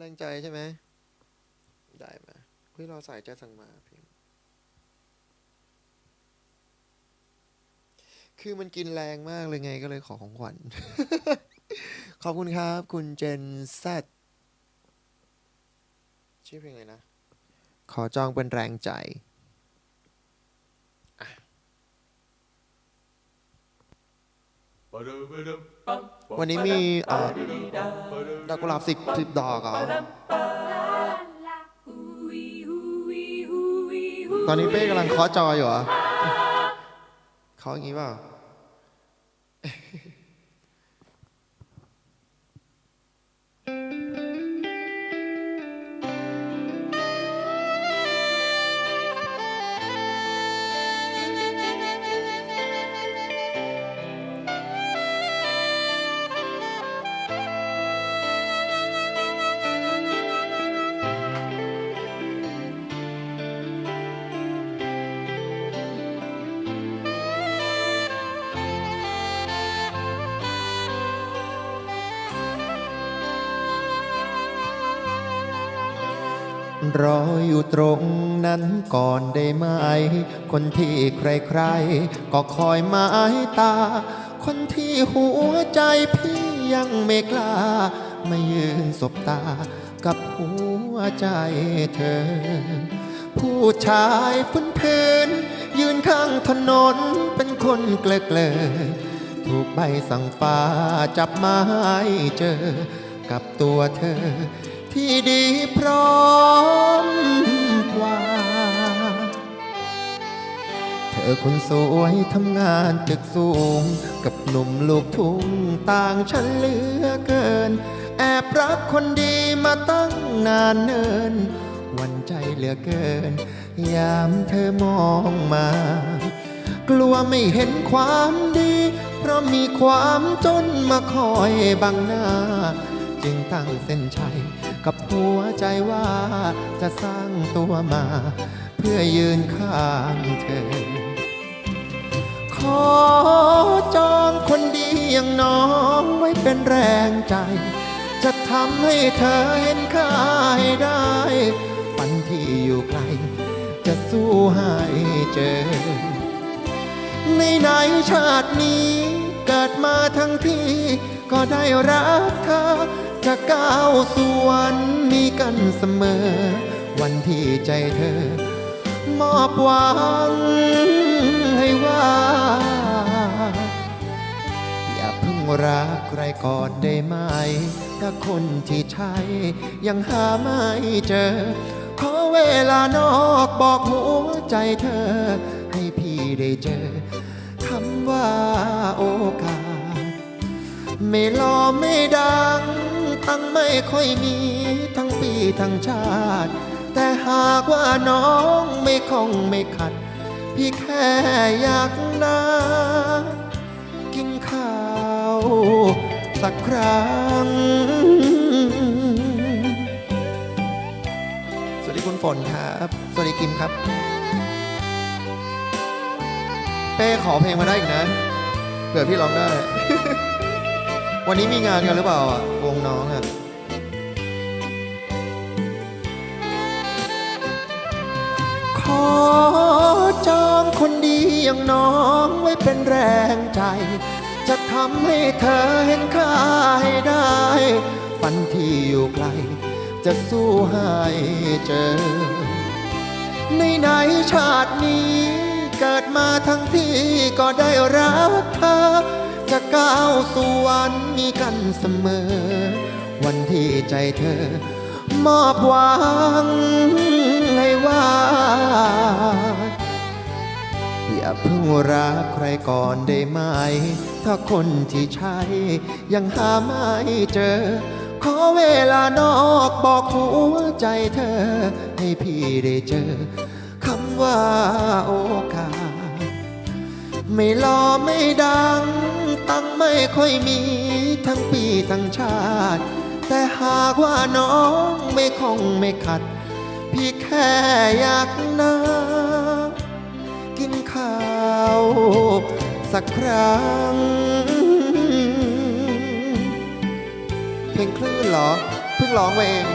แรงใจใช่ไหม ได้มาเฮ้ยเราใส่ใจสั่งมาเพลงคือมันกินแรงมากเลยไงก็เลยขอของขวัญ ขอบคุณครับ คุณเจนแซดชื่อเพลงอะไรนะ ขอจองเป็นแรงใจ วันนี้มีเอ่อดอกกุหลาบสิบสิบดอกครับตอนนี้เป้กำลังเคาะจออยู่เหรอเคาะอย่างนี้เปล่า รออยู่ตรงนั้นก่อนได้ไหม คนที่ใครๆ ก็คอยหมายตา คนที่หัวใจพี่ยังไม่กล้า ไมายืนสบตากับหัวใจเธอ ผู้ชายพื้นพื้นยืนข้างถนนเป็นคนเกลเกลถูกใบสั่งฟ้าจับไม้เจอกับตัวเธอ ที่ดีพร้อมกว่า เธอคนสวยทำงานตึกสูง กับหนุ่มลูกทุ่งต่างฉันเหลือเกิน แอบรักคนดีมาตั้งนานเนิน วันใจเหลือเกิน ยามเธอมองมา กลัวไม่เห็นความดี เพราะมีความจนมาคอยบังหน้า จึงตั้งเส้นชัย กับหัวใจว่าจะสร้างตัวมา เพื่อยืนข้างเธอ ขอจองคนดีอย่างน้องไว้เป็นแรงใจ จะทำให้เธอเห็นค่าให้ได้ฝันที่อยู่ไกล จะสู้ให้เจอ ในไหนชาตินี้ เกิดมาทั้งทีก็ได้รักเธอ จะก้าวสู่วันนี้กันเสมอ วันที่ใจเธอ มอบหวังให้ว่า อย่าเพิ่งรักใครก่อนได้ไหม ถ้าคนที่ใช่ยังหาไม่เจอ ขอเวลานอกบอกหัวใจเธอ ให้พี่ได้เจอคำว่า ไม่หล่อไม่ดัง ตั้งไม่ค่อยมีทั้งปีทั้งชาติ แต่หากว่าน้องไม่คงไม่ขัด พี่แค่อยากนากินข้าว สักครั้ง สวัสดีคุณฝนครับ สวัสดีกิมครับ เป้ขอเพลงมาได้อีกนะเผื่อพี่ร้องได้ วันนี้มีงานกันหรือเปล่าอะวงน้องอะขอจองคนดีอย่างน้องไว้เป็นแรงใจ จะทำให้เธอเห็นค่าให้ได้ฝันที่อยู่ไกล จะสู้ให้เจอ ในไหนชาตินี้เกิดมาทั้งที่ก็ได้รักเธอ จะก้าวสู่วันมีกันเสมอ วันที่ใจเธอ มอบหวังให้ว่าอย่าเพิ่งรักใครก่อนได้ไหม ถ้าคนที่ใช่ยังหาไม่เจอ ขอเวลานอกบอกหัวใจเธอ ให้พี่ได้เจอคำว่าโอกาส ไม่หล่อไม่ดัง ตังไม่ค่อยมีทั้งปีทั้งชาติ แต่หากว่าน้องไม่คงไม่ขัด พี่แค่อยากนากินข้าวสักครั้ง เพลงคลื่นเหรอ เพิ่งพิ่งร้องไปเอง